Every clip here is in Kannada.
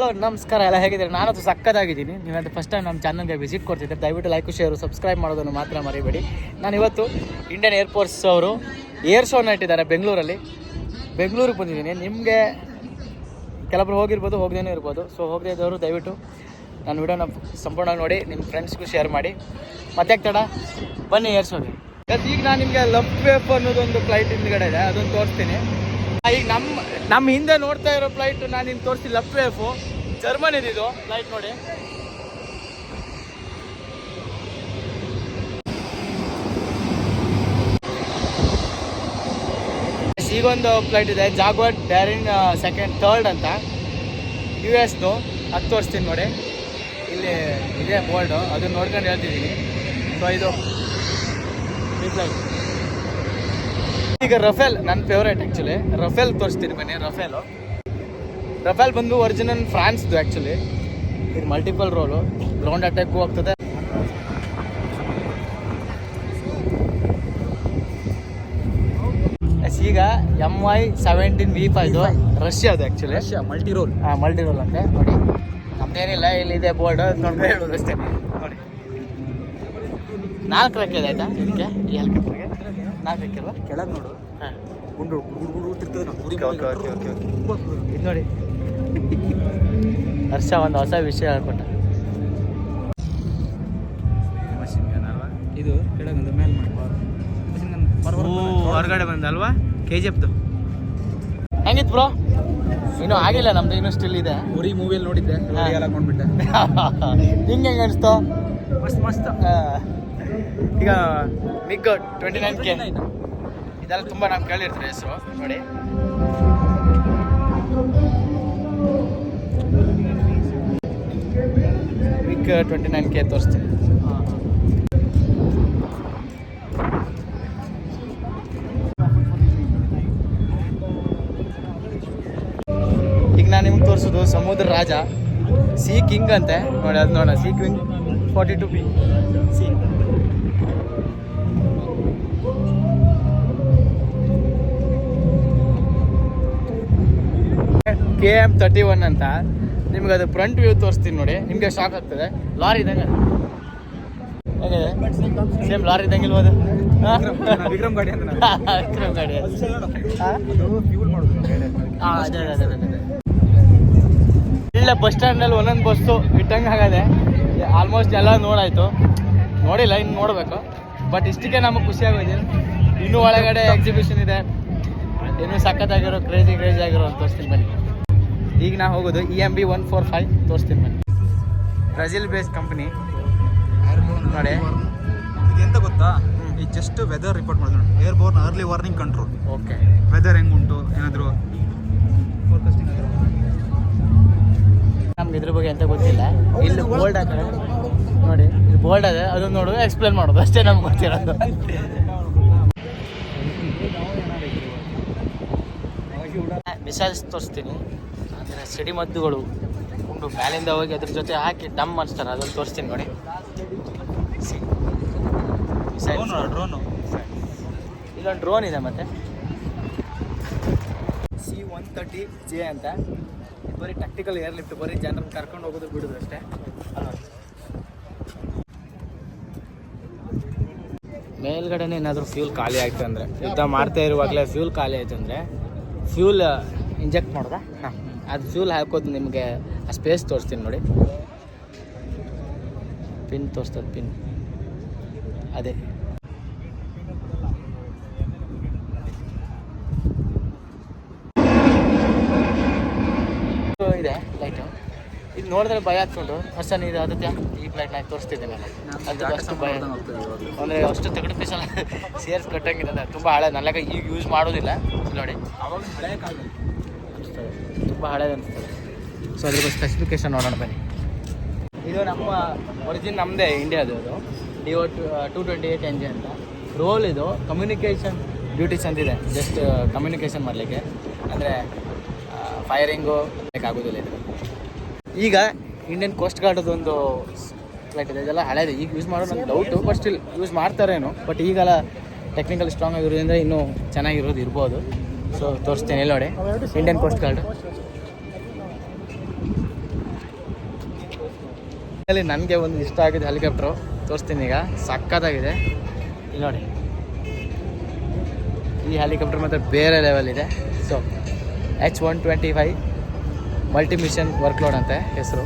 ಹಲೋ ನಮಸ್ಕಾರ ಎಲ್ಲ ಹೇಗಿದ್ದೀರಿ? ಅದು ಸಕ್ಕದಾಗಿದ್ದೀನಿ ನೀವಂತೂ ಫಸ್ಟ್ ಟೈಮ್ ನಮ್ಮ ಚಾನಲ್ಗೆ ವಿಸಿಟ್ ಕೊಡ್ತಿದ್ದೆ ದಯವಿಟ್ಟು ಲೈಕ್ ಶೇರು ಸಬ್ಸ್ಕ್ರೈಬ್ ಮಾಡೋದನ್ನು ಮಾತ್ರ ಮರಿಬೇಡಿ. ನಾನು ಇವತ್ತು ಇಂಡಿಯನ್ ಏರ್ಫೋರ್ಸ್ ಅವರು ಏರ್ ಶೋನ ಇಟ್ಟಿದ್ದಾರೆ ಬೆಂಗಳೂರಲ್ಲಿ. ಬೆಂಗಳೂರಿಗೆ ಬಂದಿದ್ದೀನಿ. ನಿಮಗೆ ಕೆಲವರು ಹೋಗಿರ್ಬೋದು, ಹೋಗದೇನೂ ಇರ್ಬೋದು. ಸೊ ಹೋಗದೇ ಇದ್ದವರು ದಯವಿಟ್ಟು ನನ್ನ ವಿಡಿಯೋನ ಸಂಪೂರ್ಣ ನೋಡಿ, ನಿಮ್ಮ ಫ್ರೆಂಡ್ಸ್ಗೂ ಶೇರ್ ಮಾಡಿ. ಮತ್ತೆ ತಡ? ಬನ್ನಿ ಏರ್ ಶೋಗೆ ಈಗ ನಾನು ನಿಮಗೆ ಲವ್ ವೇಪ್ ಅನ್ನೋದೊಂದು ಫ್ಲೈಟ್ ಹಿಂದ್ಗಡೆ ಇದೆ. ಅದನ್ನು ತೋರಿಸ್ತೀನಿ. ಈಗ ನಮ್ಮ ನಮ್ಮ ಹಿಂದೆ ನೋಡ್ತಾ ಇರೋ ಫ್ಲೈಟ್ ನಾನು ನಿಮ್ಗೆ ತೋರಿಸಿ ಲಫ್ ವೇಫು ಜರ್ಮನ್ ಇದಿದು ಫ್ಲೈಟ್ ನೋಡಿ ಈಗೊಂದು ಫ್ಲೈಟ್ ಇದೆ ಜಾಗ್ವಾಟ್ ಡ್ಯಾರಿನ್ ಸೆಕೆಂಡ್ ಥರ್ಡ್ ಅಂತ. ಯು ಎಸ್ದು ಅದು ತೋರಿಸ್ತೀನಿ ನೋಡಿ. ಇಲ್ಲಿ ಇದೆ ಬೋರ್ಡು, ಅದನ್ನ ನೋಡ್ಕೊಂಡು ಹೇಳ್ತಿದ್ದೀನಿ. ಸೊ ಇದು ಫ್ಲೈಟ್ ಈಗ ರಫೇಲ್ ನನ್ನ ಫೇವ್ರೇಟ್ ಆ್ಯಕ್ಚುಲಿ ರಫೇಲ್ ತೋರಿಸ್ತೀನಿ ಬನ್ನಿ ರಫೇಲು. ರಫೇಲ್ ಬಂದು ಒರಿಜಿನಲ್ ಫ್ರಾನ್ಸ್ದು ಆ್ಯಕ್ಚುಲಿ ಇದು ಮಲ್ಟಿಪಲ್ ರೋಲು ಗ್ರೌಂಡ್ ಅಟ್ಯಾಕು ಹೋಗ್ತದೆ ಈಗ ಎಂ ವೈ ಸೆವೆಂಟೀನ್ ವಿ ಫೈದು ರಷ್ಯಾದು ಆ್ಯಕ್ಚುಲಿ ರಷ್ಯಾ ಮಲ್ಟಿ ರೋಲ್ ಹಾಂ ಮಲ್ಟಿ ರೋಲ್ ಅಂತೆ. ನೋಡಿ. ನಮ್ದೇನಿಲ್ಲ ಇಲ್ಲಿದೆ ಬೋರ್ಡ್ ನೋಡಿದ್ರೆ ಹೇಳೋದು ಅಷ್ಟೇ. ನೋಡಿ. ನಾಲ್ಕು ರಕ್ಕೆ ಇದೆ ಆಯ್ತಾ? ಇದಕ್ಕೆ? ಈ ಹೆಲಿಕಾಪ್ಟರ್ಗೆ ನಾಲ್ಕು ಕೆಳಗೆ ನೋಡು. ಹಾಂ. ಗುಂಡು ಗುಂಡು ಗುಂಡು ತಿರ್ತದೆ ನಾವು ಊರಿಗೆ ಓಕೆ, ಓಕೆ, ಓಕೆ, ಇದು ನೋಡಿ. ಹರ್ಷ ಒಂದು ಹೊಸ ವಿಷಯ ಹೇಳ್ಕೊಟ್ಟ. ಮಷಿನ್ ಗನ್ ಅಲ್ವಾ ಇದು ಕೆಳಗೊಂದು ಮೇಲೆ ಮಾಡ್ಬಾರ್ದು ಮಷಿನ್ ಗನ್ ಹೊರಗಡೆ ಬಂದಲ್ವಾ? ಕೆ ಜಿ ಎಫ್ದು ಹೆಂಗಿತ್ತು ಬ್ರೋ? ಇನ್ನೂ ಆಗಿಲ್ಲ ನಮ್ದು ಇನ್ನೂ ಸ್ಟಿಲ್ ಇದೆ. ಉರಿ ಮೂವಿಯಲ್ಲಿ ನೋಡಿದ್ದೆ ಹಿಂಗೆ ಎಲ್ಲ ಕೊಂಡ್ಬಿಟ್ಟೆ. ನಿಂಗೆ ಹೆಂಗೆ ಅನಿಸ್ತು? ಮಸ್ತ್ ಮಸ್ತ್. ಈಗ ಮಿಗ್ ಟ್ವೆಂಟಿ ನೈನ್ ಕೆ ಇದೆಲ್ಲ ತುಂಬ ನಾವು ಕೇಳಿರ್ತೀವಿ ಹೆಸರು, ನೋಡಿ. ಮಿಗ್ ಟ್ವೆಂಟಿ ನೈನ್ ಕೆ ತೋರಿಸ್ತೀನಿ. ಈಗ ನಾನು ನಿಮ್ಗೆ ತೋರಿಸೋದು ಸಮುದ್ರ ರಾಜ. ಸಿ ಕಿಂಗ್ ಅಂತೆ. ನೋಡಿ, ಅದು ನೋಡ sea King forty two B C K M thirty one ಅಂತ. ನಿಮ್ಗೆ ಅದು ಫ್ರಂಟ್ ವ್ಯೂ ತೋರಿಸ್ತೀನಿ ನೋಡಿ. ನಿಮಗೆ ಶಾಕ್ ಆಗ್ತದೆ. ಲಾರಿ ಇದ್ದಂಗೆ ಸೇಮ್ ಲಾರಿ ಇದ್ದಂಗೆ ಇಲ್ವದು ವಿಕ್ರಮ್ ಗಾಡಿ ಅಂತ. ವಿಕ್ರಮ್ ಗಾಡಿ ಅದು. ಅದೇ ಅದೇ ಅದೇ. ಅದೇ ಇಲ್ಲ ಬಸ್ ಸ್ಟ್ಯಾಂಡಲ್ಲಿ ಒಂದೊಂದು ಬಸ್ಸು ಇಟ್ಟಂಗೆ ಆಗದೆ ಆಲ್ಮೋಸ್ಟ್ ಎಲ್ಲ ನೋಡಾಯ್ತು. ನೋಡಿಲ್ಲ ಇನ್ನು ನೋಡಬೇಕು. ಬಟ್ ಇಷ್ಟಕ್ಕೆ ನಮಗೆ ಖುಷಿ ಆಗೋದು ಇನ್ನೂ ಒಳಗಡೆ ಎಕ್ಸಿಬಿಷನ್ ಇದೆ. ಇನ್ನೂ ಸಖತ್ತಾಗಿರೋ ಕ್ರೇಜಿ ಕ್ರೇಜಿ ಆಗಿರೋ ಅಂತ ತೋರಿಸ್ತೀನಿ ಬನ್ನಿ. ಈಗ ನಾ ಹೋಗೋದು E M B one four five ತೋರಿಸ್ತೀನಿ ಬನ್ನಿ. ಬ್ರೆಜಿಲ್ ಬೇಸ್ ಕಂಪ್ನಿ ನೋಡಿ. ಇದೆಂತ ಗೊತ್ತಾ? ಈ ಜಸ್ಟ್ ವೆದರ್ ರಿಪೋರ್ಟ್ ಮಾಡಿದ್ರು airborne early warning control okay weather ಹೆಂಗುಂಟು? ಏನಾದರೂ ಫೋರ್ಕಾಸ್ಟಿಂಗ್ ನಮ್ಗೆ ಇದ್ರ ಬಗ್ಗೆ ಅಂತ ಗೊತ್ತಿಲ್ಲ. ಇಲ್ಲಿ ಬೋಲ್ಡ್ ಹಾಕಡೆ ನೋಡಿ ಇದು ಬೋಲ್ಡ್ ಅದೇ. ಅದನ್ನ ನೋಡಿ ಎಕ್ಸ್ಪ್ಲೇನ್ ಮಾಡೋದು. ಅಷ್ಟೇ ನಮ್ಗೆ ಗೊತ್ತಿರೋದು. ಮಿಸೈಲ್ಸ್ ತೋರಿಸ್ತೀನಿ. ಸಿಡಿಮದ್ದುಗಳು ಉಂಡು ಮ್ಯಾಲಿಂದ ಹೋಗಿ ಅದ್ರ ಜೊತೆ ಹಾಕಿ ಡಮ್ ಅನ್ಸ್ತಾರೆ ಅದನ್ನು ತೋರಿಸ್ತೀನಿ ನೋಡಿ. ಡ್ರೋನು ಇಲ್ಲೊಂದು ಡ್ರೋನ್ ಇದೆ ಮತ್ತೆ. ಸಿ ಒನ್ ತರ್ಟಿ ಜೆ ಅಂತ. ಬರೀ ಟೆಕ್ನಿಕಲ್ ಏರ್ ಲಿಫ್ಟ್ ಬರೀ ಜನರನ್ನು ಕರ್ಕೊಂಡು ಹೋಗೋದು ಬಿಡೋದು ಅಷ್ಟೇ. ಮೇಲ್ಗಡೆ ಮೇಲ್ಗಡೆನೇ ಏನಾದರೂ ಫ್ಯೂಲ್ ಖಾಲಿ ಆಯ್ತು ಅಂದರೆ ಯುದ್ಧ ಮಾಡ್ತಾ ಇರುವಾಗಲೇ ಫ್ಯೂಲ್ ಖಾಲಿ ಆಯ್ತು ಅಂದರೆ ಫ್ಯೂಲ್ ಇಂಜೆಕ್ಟ್ ಮಾಡೋದಾ? ಹಾಂ. ಅದು ಫ್ಯೂಲ್ ಹಾಕೋದು ನಿಮಗೆ ಆ ಸ್ಪೇಸ್ ತೋರಿಸ್ತೀನಿ ನೋಡಿ. ಪಿನ್ ತೋರಿಸ್ತದೆ ಪಿನ್. ಅದೇ ಇದು ಇದೆ ಲೈಟು ಇದು ನೋಡಿದ್ರೆ ಭಯ ಆಗ್ಕೊಂಡು ಅಷ್ಟ ಇದು ಅದಕ್ಕೆ ಈ ಫ್ಲೈಟ್ ನಾನು. ತೋರಿಸ್ತಿದ್ದೀನಿ ಅದು ಅಷ್ಟು ಭಯ. ಅಂದರೆ ಅಷ್ಟು ತಗಡು ಪೀಸಲ್ಲ ಸೇರ್ಸ್ ಕಟ್ಟಂಗಿಲ್ಲ ತುಂಬ ಹಳೆ ನನಗ ಈಗ ಯೂಸ್ ಮಾಡೋದಿಲ್ಲ. ನೋಡಿ. ತುಂಬ ಹಳೇದು ಅನಿಸ್ತದೆ ಸೊ ಅದ್ರ ಬಗ್ಗೆ ಸ್ಪೆಸಿಫಿಕೇಶನ್ ನೋಡೋಣ ಬನ್ನಿ. ಇದು ನಮ್ಮ ಒರಿಜಿನ್ ನಮ್ಮದೇ ಇಂಡಿಯಾದು ಇದು D O two twenty eight N G ಅಂತ. ರೋಲ್ ಇದು ಕಮ್ಯುನಿಕೇಷನ್ ಡ್ಯೂಟೀಸ್ ಅಂತಿದೆ ಜಸ್ಟ್ ಕಮ್ಯುನಿಕೇಷನ್ ಮಾಡಲಿಕ್ಕೆ. ಅಂದರೆ ಫೈರಿಂಗು ಬೇಕಾಗೋದಿಲ್ಲ ಇದು. ಈಗ ಇಂಡಿಯನ್ ಕೋಸ್ಟ್ ಗಾರ್ಡ್ ಒಂದು ಫ್ಲೈಟ್ ಇದೆ. ಇದೆಲ್ಲ ಹಳೇದು. ಈಗ ಯೂಸ್ ಮಾಡೋದು ನಂಗೆ ಡೌಟು ಬಟ್ ಸ್ಟಿಲ್ ಯೂಸ್ ಮಾಡ್ತಾರೇನು. ಬಟ್ ಈಗೆಲ್ಲ ಟೆಕ್ನಿಕಲ್ ಸ್ಟ್ರಾಂಗ್ ಆಗಿರೋದ್ರಿಂದ ಇನ್ನೂ ಚೆನ್ನಾಗಿರೋದು ಇರ್ಬೋದು. ಸೊ ತೋರಿಸ್ತೇನೆ ಇಲ್ಲಿ ನೋಡಿ. ಇಂಡಿಯನ್ ಕೋಸ್ಟ್ ಗಾರ್ಡ್ ಅಲ್ಲಿ ನನಗೆ ಒಂದು ಇಷ್ಟ ಆಗಿದೆ ಹೆಲಿಕಾಪ್ಟ್ರು ತೋರಿಸ್ತೀನಿ ಈಗ. ಸಕ್ಕತ್ತಾಗಿದೆ ಇಲ್ಲಿ ನೋಡಿ. ಈ ಹೆಲಿಕಾಪ್ಟರ್ ಮಾತ್ರ ಬೇರೆ ಲೆವೆಲ್ ಇದೆ. So H one twenty five multi mission workload ಅಂತ ಹೆಸರು.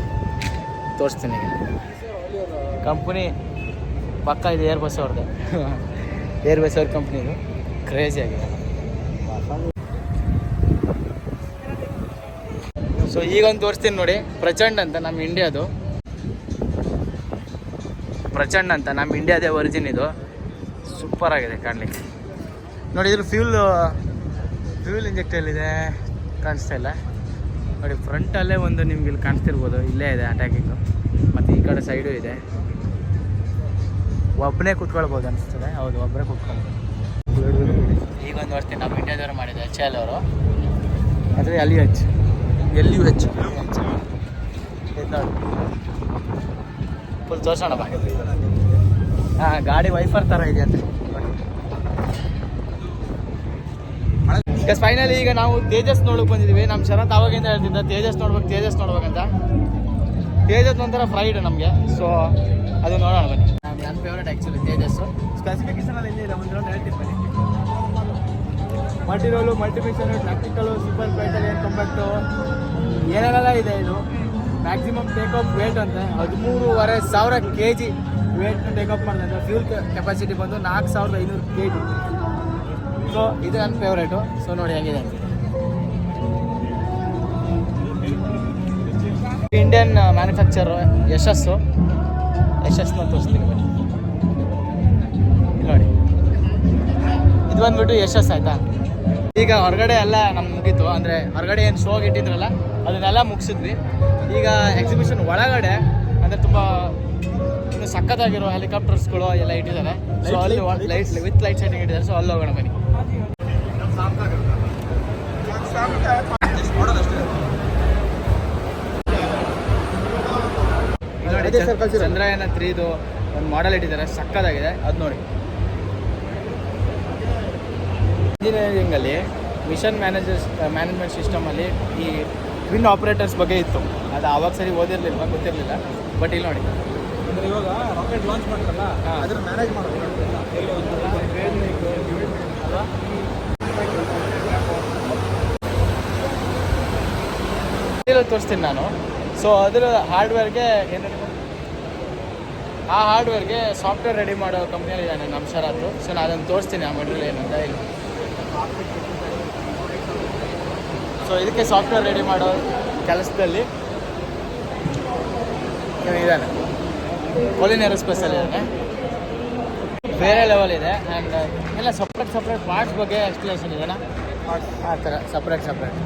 ತೋರಿಸ್ತೀನಿ ಈಗ. ಕಂಪ್ನಿ ಪಕ್ಕ ಇದು ಏರ್ ಬಸ್ ಅವ್ರದ್ದು ಏರ್ ಬಸ್ ಅವ್ರ ಕಂಪ್ನಿದು ಕ್ರೇಜಿ ಆಗಿದೆ. ಸೊ ಈಗೊಂದು ತೋರಿಸ್ತೀನಿ ನೋಡಿ. ಪ್ರಚಂಡ್ ಅಂತ ನಮ್ಮ ಇಂಡಿಯಾದು ಪ್ರಚಂಡ್ ಅಂತ ನಮ್ಮ ಇಂಡಿಯಾದೇ ಒರಿಜಿನ್ ಇದು. ಸೂಪರ್ ಆಗಿದೆ ಕಾಣಲಿಕ್ಕೆ. ನೋಡಿ ಇದ್ರ ಫ್ಯೂಲ್ ಫ್ಯೂಲ್ ಇಂಜೆಕ್ಟ್ ಎಲ್ಲಿದೆ ಕಾಣಿಸ್ತಾ ಇಲ್ಲ. ನೋಡಿ ಫ್ರಂಟಲ್ಲೇ ಒಂದು ನಿಮ್ಗೆ ಇಲ್ಲಿ ಕಾಣಿಸ್ತಿರ್ಬೋದು. ಇಲ್ಲೇ ಇದೆ ಅಟ್ಯಾಕಿಂಗು ಮತ್ತು ಈ ಕಡೆ ಸೈಡು ಇದೆ. ಒಬ್ಬನೇ ಕುತ್ಕೊಳ್ಬೋದು ಅನಿಸ್ತದೆ. ಹೌದು ಒಬ್ಬರೇ ಕುತ್ಕೊಳ್ಬೋದು. ಈಗ ಒಂದು ವರ್ಷ ನಮ್ಮ ಇಂಡಿಯಾದವರು ಮಾಡಿದೆ ಎಚ್ ಎಲ್ ಅವರು. L U H L U H full ತೋರ್ಸೋಣ ಹಾಂ, ಗಾಡಿ ವೈಫರ್ ಥರ ಇದೆ ಅಂತ ಈಗ ಫೈನಲಿ ಈಗ ನಾವು ತೇಜಸ್ ನೋಡಕ್ ಬಂದಿದ್ದೀವಿ ನಮ್ಮ ಶರತ್ ಅವಾಗಿಂದ ಹೇಳ್ತಿದ್ದ, ತೇಜಸ್ ನೋಡ್ಬೇಕು, ತೇಜಸ್ ನೋಡ್ಬೇಕಂತ. ತೇಜಸ್ ಒಂಥರ ಫ್ರೈಡ್ ನಮಗೆ. ಸೊ ಅದು ನೋಡೋಣ ಬನ್ನಿ. ನನ್ನ ಫೇವ್ರೇಟ್ ಆ್ಯಕ್ಚುಲಿ ತೇಜಸ್ಸು. ಸ್ಪೆಸಿಫಿಕೇಶನ್ ಅಲ್ಲಿ ಇದೆ ಒಂದು ಬನ್ನಿ. ಮಲ್ಟಿರೋಲು ಮಲ್ಟಿಮಿಷನು ಪ್ರಾಕ್ಟಿಕಲು ಸೂಪರ್ ಬ್ಯಾಟಲಿಯನ್ ಕಂಪ್ಯಾಕ್ಟು ಏನೇನೆಲ್ಲ ಇದೆ ಇದು? ಮ್ಯಾಕ್ಸಿಮಮ್ ಟೇಕ್ ಆಫ್ ವೇಟ್ ಅಂತ. ಹದಿಮೂರುವರೆ ಸಾವಿರ K G weight take off ಮಾಡಿದ್ರೆ ಫ್ಯೂಲ್ ಕೆಪಾಸಿಟಿ ಬಂದು ನಾಲ್ಕು ಸಾವಿರದ ಐನೂರು ಕೆ ಜಿ ಸೊ ಇದು ನನ್ನ ಫೇವ್ರೇಟು ಸೊ ನೋಡಿ ಹೇಗಿದೆ. ಇಂಡಿಯನ್ ಮ್ಯಾನುಫ್ಯಾಕ್ಚರ್ ಯಶಸ್ಸು. ಯಶಸ್ಸನ್ನ ತೋರಿಸ್ತೀನಿ ನೋಡಿ. ಇದು ಬಂದ್ಬಿಟ್ಟು ಯಶಸ್ ಆಯ್ತಾ? ಈಗ ಹೊರಗಡೆ ಎಲ್ಲ ನಮ್ಗೆ ಮುಗೀತು. ಅಂದರೆ ಹೊರಗಡೆ ಏನು ಶೋಗೆ ಇಟ್ಟಿದ್ರಲ್ಲ ಅದನ್ನೆಲ್ಲ ಮುಗಿಸಿದ್ವಿ. ಈಗ ಎಕ್ಸಿಬಿಷನ್ ಒಳಗಡೆ ಅಂದರೆ ತುಂಬ ಸಕ್ಕತ್ತಾಗಿರೋ ಸಖತ್ತಾಗಿರೋ ಹೆಲಿಕಾಪ್ಟರ್ಸ್ಗಳು ಎಲ್ಲ ಇಟ್ಟಿದ್ದಾರೆ. ಸೊ ಅಲ್ಲಿ ಲೈಟ್ ವಿತ್ ಲೈಟ್ ಸೆಟ್ಟಿಂಗ್ ಇಟ್ಟಿದ್ದಾರೆ. ಸೊ ಅಲ್ಲಿ ಹೋಗೋಣ ಬನ್ನಿ. ನೋಡಿ, ಚಂದ್ರ- ಚಂದ್ರಯಾನ ತ್ರೀದು ಒಂದು ಮಾಡೆಲ್ ಇಟ್ಟಿದ್ದಾರೆ ಸಕ್ಕತ್ತಾಗಿದೆ ಅದು ನೋಡಿ. ಇಂಜಿನಿಯರಿಂಗಲ್ಲಿ ಮಿಷನ್ ಮ್ಯಾನೇಜರ್ಸ್ ಮ್ಯಾನೇಜ್ಮೆಂಟ್ ಸಿಸ್ಟಮಲ್ಲಿ ಈ ಟ್ವಿನ್ ಆಪರೇಟರ್ಸ್ ಬಗ್ಗೆ ಇತ್ತು. ಅದು ಆವಾಗ ಸರಿ ಓದಿರ್ಲಿಲ್ಲ ಗೊತ್ತಿರಲಿಲ್ಲ ಬಟ್ ಇಲ್ಲಿ ನೋಡಿ. ಇವಾಗ ರಾಕೆಟ್ ಲಾಂಚ್ ಮಾಡ್ತಾರಲ್ಲ. ಅದನ್ನ ಮ್ಯಾನೇಜ್ ಮಾಡೋದು. ಇದ್ರಲ್ಲಿ ತೋರಿಸ್ತೀನಿ ನಾನು. ಸೊ ಅದರ ಹಾರ್ಡ್ವೇರ್ಗೆ ಏನು ಆ ಹಾರ್ಡ್ವೇರ್ಗೆ ಸಾಫ್ಟ್ವೇರ್ ರೆಡಿ ಮಾಡೋ ಕಂಪ್ನಿಯಲ್ಲಿ ಇದ್ದಾನೆ ನಮ್ಮ ಶರತ್ತು ಸೊ ನಾನು ಅದನ್ನು ತೋರಿಸ್ತೀನಿ ಆ ಮೆಟೀರಿಯಲ್ ಏನಂತ ಇಲ್ಲಿ ಸೊ ಇದಕ್ಕೆ ಸಾಫ್ಟ್ವೇರ್ ರೆಡಿ ಮಾಡೋ ಕೆಲಸದಲ್ಲಿ ಇದ್ದಾನೆ. ಕೊಲಿನ್ ಏರೋಸ್ಪೇಸಲ್ಲಿ ಇದ್ದಾನೆ. ಬೇರೆ ಲೆವೆಲ್ ಇದೆ ಆ್ಯಂಡ್ ಎಲ್ಲ ಸಪ್ರೇಟ್ ಸಪ್ರೇಟ್ ಪಾರ್ಟ್ಸ್ ಬಗ್ಗೆ ಎಕ್ಸ್ಪ್ಲೇಷನ್ ಇದೆನಾ ಆ ಥರ ಸಪ್ರೇಟ್ ಸಪ್ರೇಟ್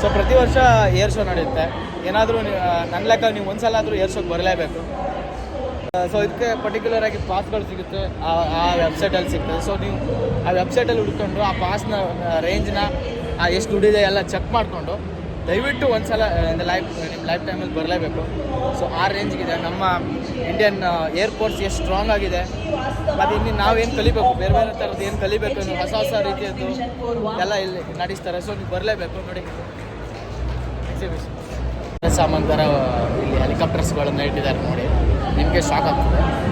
ಸೊ ಪ್ರತಿ ವರ್ಷ ಏರ್ ಶೋ ನಡೆಯುತ್ತೆ. ಏನಾದರೂ ನನ್ನ ಲೆಕ್ಕ ನೀವು ಒಂದ್ಸಲ ಆದರೂ ಏರ್ ಶೋಗೆ ಬರಲೇಬೇಕು. ಸೊ ಇದಕ್ಕೆ ಪರ್ಟಿಕ್ಯುಲರ್ ಆಗಿ ಪಾಸ್ಗಳು ಸಿಗುತ್ತೆ. ಆ ಆ ವೆಬ್ಸೈಟಲ್ಲಿ ಸಿಗ್ತದೆ ಸೊ ನೀವು ಆ ವೆಬ್ಸೈಟಲ್ಲಿ ಹುಡ್ಕೊಂಡು ಆ ಪಾಸ್ನ ರೇಂಜ್ನ ಆ ಎಷ್ಟು ದುಡ್ಡಿದೆ ಎಲ್ಲ ಚೆಕ್ ಮಾಡಿಕೊಂಡು ದಯವಿಟ್ಟು ಒಂದ್ಸಲ ಲೈಫ್ ನಿಮ್ಮ ಲೈಫ್ ಟೈಮಲ್ಲಿ ಬರಲೇಬೇಕು. ಸೊ ಆ ರೇಂಜ್ಗಿದೆ ನಮ್ಮ ಇಂಡಿಯನ್ ಏರ್ಫೋರ್ಸ್ ಎಷ್ಟು ಸ್ಟ್ರಾಂಗ್ ಆಗಿದೆ. ಮತ್ತು ಇನ್ನು ನಾವೇನು ಕಲಿಬೇಕು? ಬೇರೆ ಬೇರೆ ಥರದ್ದು ಏನು ಕಲಿಬೇಕು ಹೊಸ ಹೊಸ ರೀತಿಯದ್ದು ಎಲ್ಲ ಇಲ್ಲಿ ನಡೆಸ್ತಾರೆ. ಸೊ ನೀವು ಬರಲೇಬೇಕು ನೋಡಿ. ಸಾಮಾನು ಥರ ಇಲ್ಲಿ ಹೆಲಿಕಾಪ್ಟರ್ಸ್ಗಳನ್ನು ಇಟ್ಟಿದ್ದಾರೆ ನೋಡಿ. ನಿಮಗೆ ಶಾಕ್ ಆಗ್ತದೆ.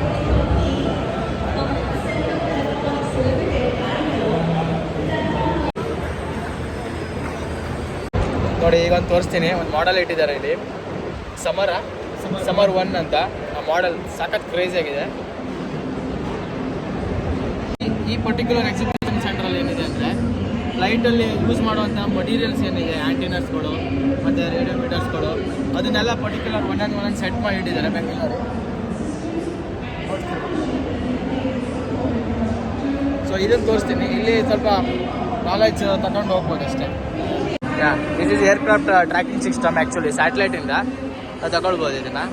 ನೋಡಿ, ಈಗ ಒಂದು ತೋರಿಸ್ತೀನಿ. ಒಂದು ಮಾಡೆಲ್ ಇಟ್ಟಿದ್ದಾರೆ ಇಲ್ಲಿ. ಸಮರ ಸಮರ್ ಒನ್ ಅಂತ. ಆ ಮಾಡೆಲ್ ಸಖತ್ ಕ್ರೇಜ್ ಆಗಿದೆ. ಈ- ಈ ಪರ್ಟಿಕ್ಯುಲರ್ ಎಕ್ಸಿಬಿಷನ್ ಸೆಂಟ್ರಲ್ಲಿ ಏನಿದೆ ಅಂದರೆ ಫ್ಲೈಟಲ್ಲಿ ಯೂಸ್ ಮಾಡುವಂಥ ಮಟೀರಿಯಲ್ಸ್ ಏನಿದೆ? ಆ್ಯಂಟಿನರ್ಸ್ಗಳು ಮತ್ತು ರೇಡಿಯೋ ಮೀಟರ್ಸ್ಗಳು ಅದನ್ನೆಲ್ಲ ಪರ್ಟಿಕ್ಯುಲರ್ ಒಂದೊಂದು ಒಂದೊಂದು ಸೆಟ್ ಮಾಡಿ ಇಟ್ಟಿದ್ದಾರೆ ಬೆಂಗಳೂರು. ಸೊ ಇದನ್ನು ತೋರಿಸ್ತೀನಿ. ಇಲ್ಲಿ ಸ್ವಲ್ಪ ನಾಲೆಜ್ ತಗೊಂಡು ಹೋಗ್ಬೋದು ಅಷ್ಟೇ. This is aircraft tracking system actually ಸ್ಯಾಟಲೈಟಿಂದ ತಗೊಳ್ಬೋದು ಇದನ್ನು.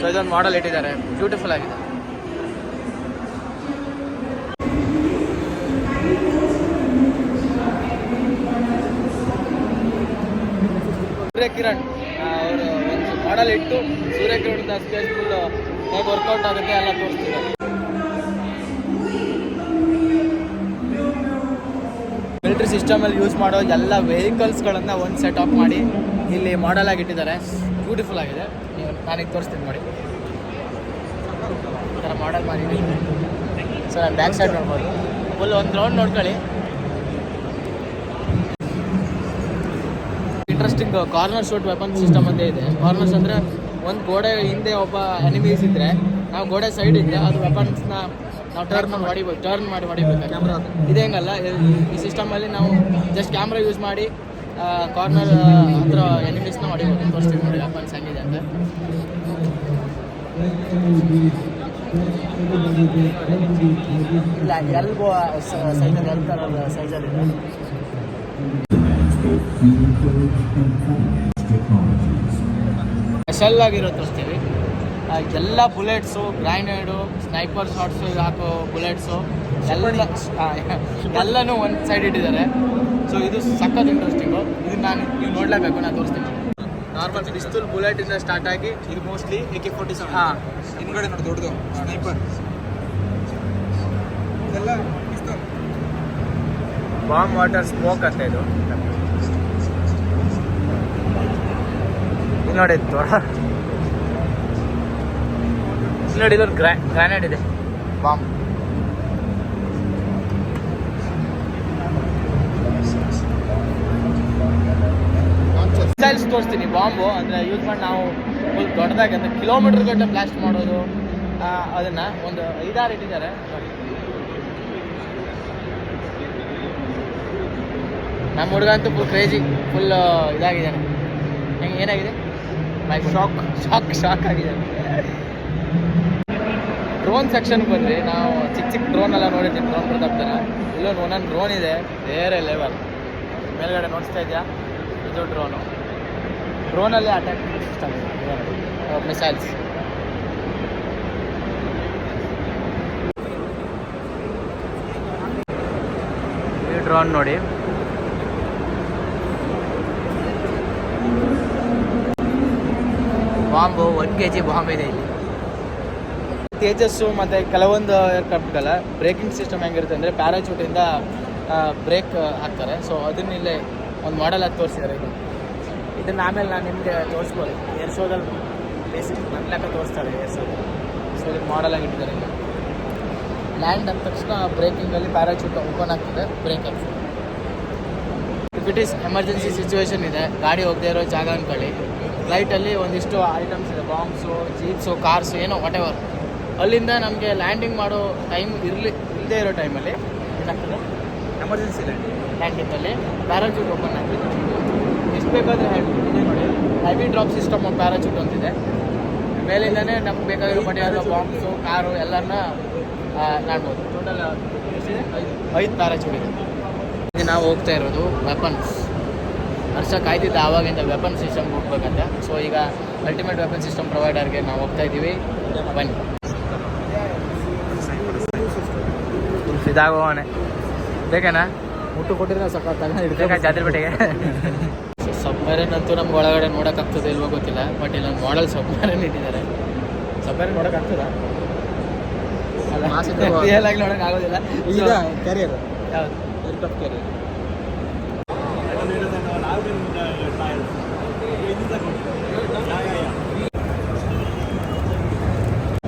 ಸೊ ಇದೊಂದು ಮಾಡೆಲ್ ಇಟ್ಟಿದ್ದಾರೆ. ಬ್ಯೂಟಿಫುಲ್ ಆಗಿದೆ ಸೂರ್ಯಕಿರಣ್ ಅವರು ಒಂದು ಮಾಡೆಲ್ ಇಟ್ಟು ಸೂರ್ಯಕಿರಣದ ಫುಲ್ ಹೇಗೆ ವರ್ಕೌಟ್ ಆಗುತ್ತೆ ಎಲ್ಲ ತೋರಿಸ್ತೀವಿ ಮಿಲ್ಟ್ರಿ ಸಿಸ್ಟಮಲ್ಲಿ ಯೂಸ್ ಮಾಡೋ ಎಲ್ಲ ವೆಹಿಕಲ್ಸ್ಗಳನ್ನು ಒಂದು ಸೆಟ್ ಆಫ್ ಮಾಡಿ ಇಲ್ಲಿ ಮಾಡೆಲ್ ಆಗಿ ಇಟ್ಟಿದ್ದಾರೆ. ಬ್ಯೂಟಿಫುಲ್ ಆಗಿದೆ. ನಾನೀಗ ತೋರಿಸ್ತೀನಿ ಮಾಡಿ ಈ ಥರ ಮಾಡೆಲ್ ಮಾಡಿ. ಸರ್ ಬ್ಯಾಕ್ ಸೈಡ್ ನೋಡ್ಬೋದು. ಫುಲ್ ಒಂದು ರೌಂಡ್ ನೋಡ್ಕೊಳ್ಳಿ. Interesting corner shoot weapon system ಅಂತ ಇದೆ. ಕಾರ್ನರ್ಸ್ ಅಂದರೆ ಒಂದು ಗೋಡೆ ಹಿಂದೆ ಒಬ್ಬ ಎನಿಮೀಸ್ ಇದ್ದರೆ ನಾವು ಗೋಡೆ ಸೈಡ್ ಇದ್ದರೆ ಅದು ವೆಪನ್ಸ್ನ ನಾವು ಟರ್ನ್ ಮಾಡಿ ಹೊಡಿಬೇಕು ಟರ್ನ್ ಮಾಡಿ ಹೊಡಿಬೇಕು. ಕ್ಯಾಮ್ರಾ ಹಂಗಲ್ಲ, ಈ- ಸಿಸ್ಟಮಲ್ಲಿ ನಾವು ಜಸ್ಟ್ ಕ್ಯಾಮ್ರಾ ಯೂಸ್ ಮಾಡಿ ಕಾರ್ನರ್ ಹತ್ರ ಎನಿಮೀಸ್ನ ಹೊಡಿಬೋದು. ಫಸ್ಟ್ ನೋಡಿ ವೆಪನ್ಸ್ ಹೆಂಗಿದೆ ಅಂತ. ಇಲ್ಲ ಎಲ್ಬೋ ಸೈಜಲ್ಲಿ ಎಲ್ ಥರ ಸೈಜಲ್ಲಿದೆ ಸ್ಪೆಷಲ್ ಆಗಿರೋ ತೋರಿಸ್ತೀವಿ ಎಲ್ಲ ಬುಲೆಟ್ಸು ಗ್ರೈನೇಡು ಸ್ನೈಪರ್ ಶಾಟ್ಸು ಹಾಕೋ ಬುಲೆಟ್ಸು ಎಲ್ಲ ಎಲ್ಲನೂ ಒಂದು ಸೈಡ್ ಇಟ್ಟಿದ್ದಾರೆ. ಸೊ ಇದು ಸಖತ್ ಇಂಟ್ರೆಸ್ಟಿಂಗು ಇದು ನಾನು ನೀವು ನೋಡಲೇಬೇಕು ನಾನು ತೋರಿಸ್ತೀನಿ. ನಾರ್ಮಲ್ ಪಿಸ್ತೂಲ್ ಬುಲೆಟಿಂದ ಸ್ಟಾರ್ಟ್ ಆಗಿ ಇದು mostly A K forty seven ಹಾಂ. ಹಿಂದ್ಗಡೆ ನೋಡಿ ದೊಡ್ಡದು. ಸ್ನೈಪರ್ ಇದೆಲ್ಲ. ಬಾಂಬ್ ವಾಟರ್ ಸ್ಮೋಕ್ ಅಂತ ಇದು. ಇಲ್ಲಿ ನೋಡಿ ಇಲ್ಲಿ ನೋಡಿ ಇದೊಂದು ಗ್ರಾ ಇದೆ. ಬಾಂಬ್. ಮಿಸೈಲ್ಸ್ ತೋರಿಸ್ತೀನಿ ಬಾಂಬು. ಅಂದರೆ ಯೂಸ್ ಮಾಡಿ ನಾವು ಫುಲ್ ದೊಡ್ಡದಾಗಿ ಅಂದರೆ ಕಿಲೋಮೀಟರ್ ಗಟ್ಟಲೆ ಬ್ಲಾಸ್ಟ್ ಮಾಡೋದು ಅದನ್ನು ಒಂದು ಐದಾರು ಇಟ್ಟಿದ್ದಾರೆ. ನಮ್ಮ ಹುಡುಗ ಅಂತೂ ಫುಲ್ ಕ್ರೇಜಿ ಫುಲ್ ಇದಾಗಿದ್ದಾನೆ. ಹೆಂಗೆ ಏನಾಗಿದೆ? ಶಾಕ್ ಶಾಕ್ ಶಾಕ್ ಆಗಿದೆ. ಡ್ರೋನ್ ಸೆಕ್ಷನ್ ಬಂದ್ರಿ ನಾವು ಚಿಕ್ಕ ಚಿಕ್ಕ ಡ್ರೋನ್ ಎಲ್ಲ ನೋಡಿದ್ದೀವಿ ಡ್ರೋನ್ ಬರ್ತಾರೆ ಇಲ್ಲೊಂದು ಒಂದೊಂದು ಡ್ರೋನ್ ಇದೆ, ಬೇರೆ ಲೆವೆಲ್ ಮೇಲ್ಗಡೆ ನೋಡಿಸ್ತಾ ಇದೆಯಾ? ಇದು ಡ್ರೋನು ಡ್ರೋನಲ್ಲೇ ಅಟ್ಯಾಕ್ ಸಿಸ್ಟಮ್ ಮಿಸೈಲ್ಸ್ ಈ ಡ್ರೋನ್ ನೋಡಿ. Bomb one K G bomb ಇದೆ ಇಲ್ಲಿ. ತೇಜಸ್ಸು ಮತ್ತು ಕೆಲವೊಂದು ಏರ್ಕ್ರಾಫ್ಟ್ಗೆಲ್ಲ ಬ್ರೇಕಿಂಗ್ ಸಿಸ್ಟಮ್ ಹೆಂಗಿರುತ್ತೆ ಅಂದರೆ ಪ್ಯಾರಾಚೂಟಿಂದ ಬ್ರೇಕ್ ಹಾಕ್ತಾರೆ. ಸೊ ಅದನ್ನ ಇಲ್ಲೇ ಒಂದು ಮಾಡೆಲ್ ಆಗಿ ತೋರಿಸಿದ್ದಾರೆ ಇದು. ಇದನ್ನು ಆಮೇಲೆ ನಾನು ನಿಮಗೆ ತೋರಿಸ್ಬೋದು. ಏರ್ ಶೋದಲ್ಲಿ ಬೇಸಿಕ್ ನನ್ನ ಲೆಕ್ಕ ತೋರಿಸ್ತಾರೆ ಏರ್ ಶೋದಲ್ಲಿ ಸೊ ಇದಕ್ಕೆ ಮಾಡೆಲ್ ಆಗಿ ಇಟ್ಟಿದ್ದಾರೆ ಲ್ಯಾಂಡ್ ಅಂದ ತಕ್ಷಣ ಬ್ರೇಕಿಂಗಲ್ಲಿ ಪ್ಯಾರಾಚೂಟ್ ಓಪನ್ ಆಗ್ತದೆ ಬ್ರೇಕ್ ಆಗ್ತದೆ if it is emergency situation ಇದೆ ಗಾಡಿ ಹೋಗದೆ ಇರೋ ಜಾಗ ಅಂದ್ಕೊಳ್ಳಿ ಫ್ಲೈಟಲ್ಲಿ ಒಂದಿಷ್ಟು ಐಟಮ್ಸ್ ಇದೆ ಬಾಂಬ್ಸು ಜೀಪ್ಸು ಕಾರ್ಸು ಏನೋ ವಾಟ್ ಎವರ್ ಅಲ್ಲಿಂದ ನಮಗೆ ಲ್ಯಾಂಡಿಂಗ್ ಮಾಡೋ ಟೈಮ್ ಇರಲಿ ಇಲ್ಲದೆ ಇರೋ ಟೈಮಲ್ಲಿ ಏನಾಗ್ತದೆ? ಎಮರ್ಜೆನ್ಸಿ ಲ್ಯಾಂಡಿಂಗ್ ಲ್ಯಾಂಡಿಂಗಲ್ಲಿ ಪ್ಯಾರಾಚೂಟ್ ಓಪನ್ ಆಗ್ತದೆ. ಎಷ್ಟು ಬೇಕಾದರೆ ಇದೆ ನೋಡಿ. ಹೆವಿ ಡ್ರಾಪ್ ಸಿಸ್ಟಮ್ ಪ್ಯಾರಾಚೂಟ್ ಅಂತಿದೆ ಮೇಲಿಂದನೇ ನಮ್ಗೆ ಬೇಕಾಗಿರೋ ಮಟಿಯಾದ ಬಾಂಬ್ಸು ಕಾರು ಎಲ್ಲರನ್ನ ನಾಡ್ಬೋದು. ಟೋಟಲ್ ಐದು. ಐದು ಪ್ಯಾರಾಚೂಟ್ ಇದೆ. ನಾವು ಹೋಗ್ತಾ ಇರೋದು ವೆಪನ್ಸ್ ವರ್ಷ ಕಾಯ್ತಿದ್ದ ಆವಾಗಿಂದ ವೆಪನ್ ಸಿಸ್ಟಮ್ ಹೋಗ್ಬೇಕಂತ ಸೊ ಈಗ ಅಲ್ಟಿಮೇಟ್ ವೆಪನ್ ಸಿಸ್ಟಮ್ ಪ್ರೊವೈಡರ್ಗೆ ನಾವು ಹೋಗ್ತಾ ಇದ್ದೀವಿ. ಬನ್ನಿ. ಇದಾಗೋಣೆ ಬೇಕೇನಾ? ಮುಟ್ಟು ಕೊಟ್ಟಿದ್ರೆ ಸಕ್ಕ ಬೇಕಾ ಜಾತ್ರೆ ಬಿಟ್ಟಿಗೆ ಸಬ್ಮರೀನ್ ಅಂತೂ ನಮ್ಗೆ ಒಳಗಡೆ ನೋಡೋಕ್ಕಾಗ್ತದೆ ಇಲ್ವೋ ಗೊತ್ತಿಲ್ಲ ಬಟ್ ಇಲ್ಲೊಂದು ಮಾಡೆಲ್ ಸಬ್ಮರೀನ್ ಇಟ್ಟಿದ್ದಾರೆ. ಸಬ್ಮರೀನ್ ನೋಡೋಕ್ಕಾಗ್ತದ? ನೋಡೋಕ್ಕಾಗೋದಿಲ್ಲ. ಈಗ ಕ್ಯಾರಿಯರ್ ಯಾವ್ದು ಕ್ಯಾರಿಯರ್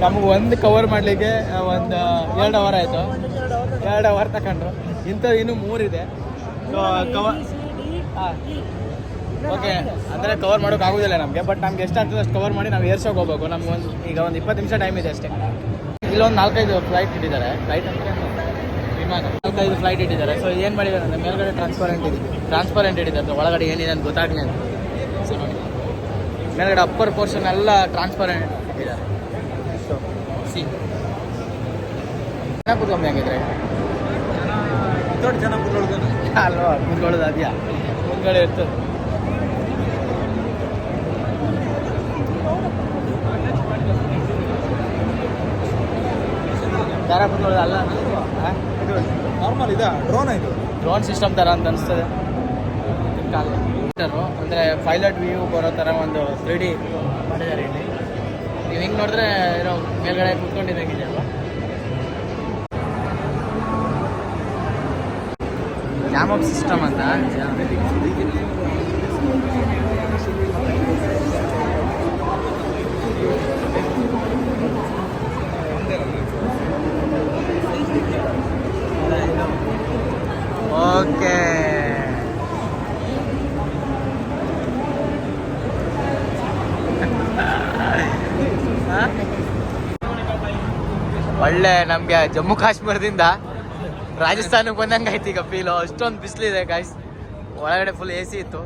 ನಮ್ಗೆ ಒಂದು ಕವರ್ ಮಾಡಲಿಕ್ಕೆ ಒಂದು ಎರಡು ಅವರ್ ಆಯಿತು. ಎರಡು ಅವರ್ ತಗೊಂಡ್ರು ಇಂಥದ್ದು ಇನ್ನೂ ಮೂರಿದೆ ಸೊ ಕವರ್ ಹಾಂ. ಓಕೆ ಅಂದರೆ ಕವರ್ ಮಾಡೋಕೆ ಆಗೋದಿಲ್ಲ ನಮಗೆ ಬಟ್ ನಮ್ಗೆ ಎಷ್ಟಾಗ್ತದೆ ಅಷ್ಟು ಕವರ್ ಮಾಡಿ ನಾವು ಏರ್ಸೋಕೆ ಹೋಗ್ಬೇಕು. ನಮ್ಗೆ ಒಂದು ಈಗ ಒಂದು ಇಪ್ಪತ್ತು ನಿಮಿಷ ಟೈಮ್ ಇದೆ ಅಷ್ಟೇ. ಇಲ್ಲೊಂದು ನಾಲ್ಕೈದು ಫ್ಲೈಟ್ ಇಟ್ಟಿದ್ದಾರೆ ಫ್ಲೈಟ್ ಅಂದರೆ ನಾಲ್ಕೈದು ಫ್ಲೈಟ್ ಇಟ್ಟಿದ್ದಾರೆ. ಸೊ ಏನು ಮಾಡಿದ್ದಾರೆ ಅಂದರೆ ಮೇಲ್ಗಡೆ ಟ್ರಾನ್ಸ್ಪರೆಂಟ್ ಇದೆ. ಟ್ರಾನ್ಸ್ಪರೆಂಟ್ ಇಟ್ಟಿದ್ದಾರೆ ಒಳಗಡೆ ಏನಿದೆ ಅಂತ ಗೊತ್ತಾಗಲಿ ಅಂತ ಸೊ ನೋಡಿ. ಮೇಲ್ಗಡೆ ಅಪ್ಪರ್ ಪೋರ್ಷನ್ ಎಲ್ಲ ಟ್ರಾನ್ಸ್ಪರೆಂಟ್ ಇಟ್ಟಿದ್ದಾರೆ ಸೊ ಸಿ ಜನ ಹಂಗಿದ್ರೆ? ದೊಡ್ಡ ಜನ ಕುತ್ಕೊಳ್ತಾನೆ ಅಲ್ವಾ? ಕುತ್ಕೊಳ್ಳೋದು ಅದ್ಯಾ? ಮುಂದ್ಗಡೆ ಇರ್ತದೆ. ಕುತ್ಕೊಳ್ಳೋದು ಅಲ್ಲ. ಇದು ನಾರ್ಮಲ್ ಇದಾ? ಡ್ರೋನ್ ಇದು? ಡ್ರೋನ್ ಸಿಸ್ಟಮ್ ಥರ ಅಂತ ಅನಿಸ್ತದೆ. ಅಂದರೆ ಪೈಲಟ್ ವ್ಯೂ ಬರೋ ಥರ ಒಂದು ತ್ರೀ ಡಿ ಮಾಡಿದ್ದಾರೆ ಇಲ್ಲಿ. ನೀವು ಹಿಂಗೆ ನೋಡಿದ್ರೆ ಏನೋ ಮೇಲ್ಗಡೆ ಕುತ್ಕೊಂಡಿದ್ದಂಗಿದೆ ಅಲ್ವಾ? ಕ್ಯಾಮ್ ಅಪ್ ಸಿಸ್ಟಮ್ ಅಂತ ಓಕೆ ಒಳ್ಳೆ ನಮಗೆ ಜಮ್ಮು ಕಾಶ್ಮೀರದಿಂದ ರಾಜಸ್ಥಾನಕ್ಕೆ ಬಂದಂಗೆ ಆಯ್ತು ಈಗ ಫೀಲು ಅಷ್ಟೊಂದು ಬಿಸಿಲಿದೆ ಗಾಯ್ಸ್ ಒಳಗಡೆ ಫುಲ್ ಎ ಸಿ ಇತ್ತು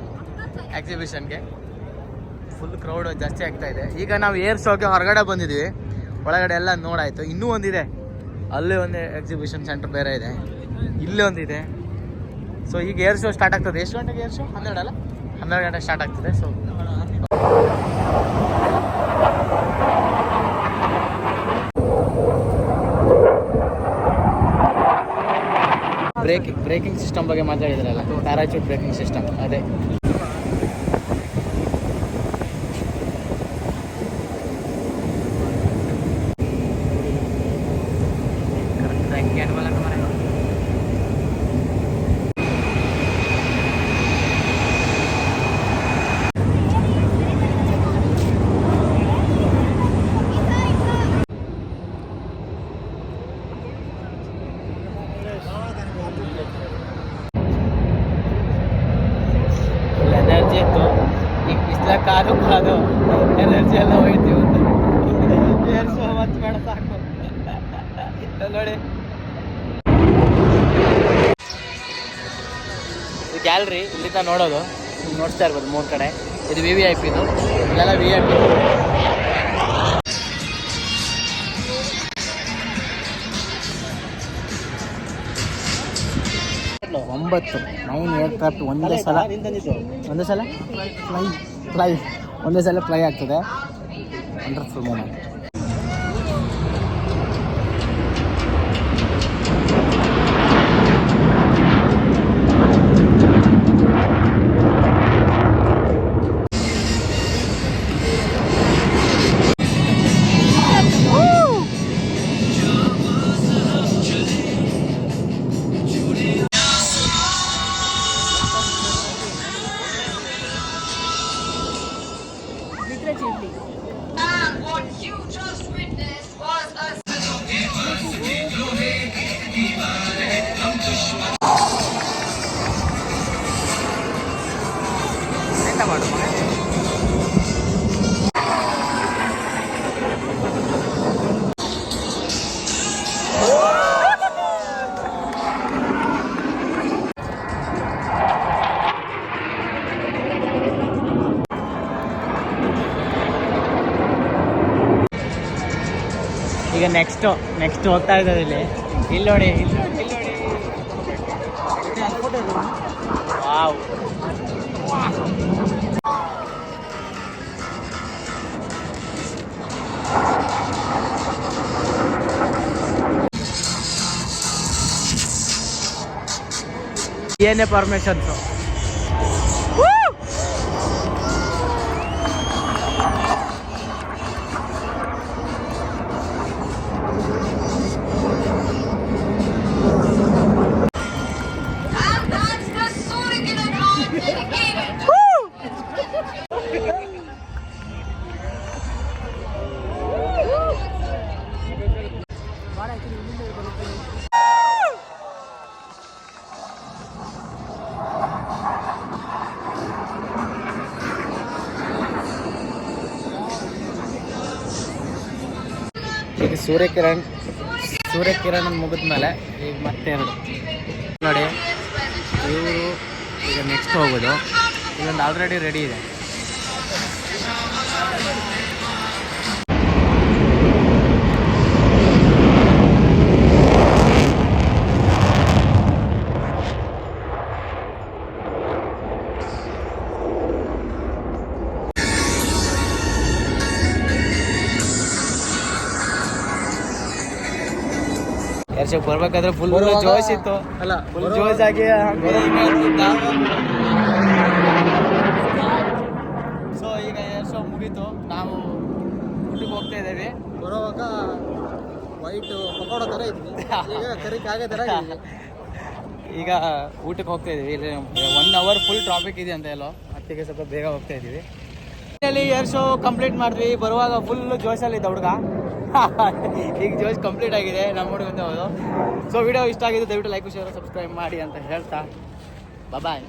ಎಕ್ಸಿಬಿಷನ್ಗೆ ಫುಲ್ ಕ್ರೌಡ್ ಜಾಸ್ತಿ ಆಗ್ತಾ ಇದೆ. ಈಗ ನಾವು ಏರ್ ಶೋಗೆ ಹೊರಗಡೆ ಬಂದಿದ್ದೀವಿ ಒಳಗಡೆ ಎಲ್ಲ ನೋಡಾಯ್ತು. ಇನ್ನೂ ಒಂದಿದೆ. ಅಲ್ಲೇ ಒಂದು ಎಕ್ಸಿಬಿಷನ್ ಸೆಂಟರ್ ಬೇರೆ ಇದೆ. ಇಲ್ಲೇ ಒಂದಿದೆ. ಸೊ ಈಗ ಏರ್ ಶೋ ಸ್ಟಾರ್ಟ್ ಆಗ್ತದೆ. ಎಷ್ಟು ಗಂಟೆಗೆ ಏರ್ ಶೋ ಹನ್ನೆರಡು ಅಲ್ಲ ಹನ್ನೆರಡು ಗಂಟೆ ಸ್ಟಾರ್ಟ್ ಆಗ್ತದೆ. ಸೊ ಬ್ರೇಕಿಂಗ್ ಸಿಸ್ಟಮ್ ಬಗ್ಗೆ ಮಾತಾಡಿದ್ರಲ್ಲ ಪ್ಯಾರಾಚೂಟ್ ಬ್ರೇಕಿಂಗ್ ಸಿಸ್ಟಮ್ ಅದೇ ಫುಲ್ ಎನರ್ಜಿ ಇತ್ತು ಬಿಸಿಲ ಕಾದು ಕಾದು ಎನರ್ಜಿ ಎಲ್ಲ ಹೋಯ್ತು ಇವತ್ತು. ಏರ್ಸೋ ಮತ್ತೆ ಬೇಡ ಸಾಕು. ಇಲ್ಲಿ ನೋಡಿ. ಇದು ಗ್ಯಾಲ್ರಿ ಇಲ್ಲಿಂದ ನೋಡೋದು. ನೋಡ್ತಾ ಇರ್ಬೋದು ಮೂರು ಕಡೆ. ಇದು ವಿ ವಿ ಐ ಪಿದು ಇಲ್ಲೆಲ್ಲ ವಿ ಐ ಪಿ ಒಂಬತ್ತು. ನೈನ್ ಏರ್ಕ್ರಾಫ್ಟ್ ಒಂದೇ ಸಲ. ಒಂದೇ ಸಲ? ಫ್ಲೈ ಫ್ಲೈ ಒಂದೇ ಸಲ ಫ್ಲೈ ಆಗ್ತದೆ. ವಂಡರ್ಫುಲ್ ಮೂಮೆಂಟ್ ನೆಕ್ಸ್ಟ್ ನೆಕ್ಸ್ಟ್ ಹೋಗ್ತಾ ಇದ್ದಾರೆ ಇಲ್ಲಿ ಇಲ್ಲಿ ನೋಡಿ ಇಲ್ಲಿ ಇಲ್ಲಿ ನೋಡಿ ವಾವ್ ಏನೇ ಪರ್ಮಿಷನ್ಸು ಈಗ ಸೂರ್ಯಕಿರಣ್ ಮುಗಿದ ಮೇಲೆ ಈಗ ಮತ್ತೆ ಎರಡು ನೋಡಿ, ಇವರು ಈಗ ನೆಕ್ಸ್ಟ್ ಹೋಗೋದು. ಇದೊಂದು ಆಲ್ರೆಡಿ ರೆಡಿ ಇದೆ. ಯಾರ್ಸಕ್ ಬರ್ಬೇಕಾದ್ರೆ ಫುಲ್ ಜೋಶ್ ಇತ್ತು. ಅಲ್ಲ ಫುಲ್ ಜೋಶ್ ಆಗಿ ಸೊ ಈಗ ಏರ್ ಶೋ ಮುಗೀತು ನಾವು ಊಟಕ್ಕೆ ಹೋಗ್ತಾ ಇದ್ದೇವೆ. ಬರೋವಾಗ ವೈಟ್ ಪಕೋಡ ಥರ ಇದ್ವಿ. ಈಗ ಕಾಗೆ ಥರ ಈಗ ಊಟಕ್ಕೆ ಹೋಗ್ತಾ ಇದೀವಿ ಇಲ್ಲಿ ಒನ್ ಅವರ್ ಫುಲ್ ಟ್ರಾಫಿಕ್ ಇದೆ ಅಂತ ಎಲ್ಲೋ ಅದಕ್ಕೆ ಸ್ವಲ್ಪ ಬೇಗ ಹೋಗ್ತಾ ಇದೀವಿ ಏರ್ ಶೋ ಕಂಪ್ಲೀಟ್ ಮಾಡಿದ್ವಿ? ಬರುವಾಗ ಫುಲ್ ಜೋಶಲ್ಲಿದ್ದ ಹುಡುಗ. ಈಗ ಜೋಶ್ ಕಂಪ್ಲೀಟ್ ಆಗಿದೆ ನಮ್ಮ ಹುಡುಗ ಹೌದು. ಸೊ ವಿಡಿಯೋ ಇಷ್ಟ ಆಗಿದೆ ದಯವಿಟ್ಟು ಲೈಕ್ ಶೇರ್ ಸಬ್ಸ್ಕ್ರೈಬ್ ಮಾಡಿ ಅಂತ ಹೇಳ್ತಾ. ಬಾಯ್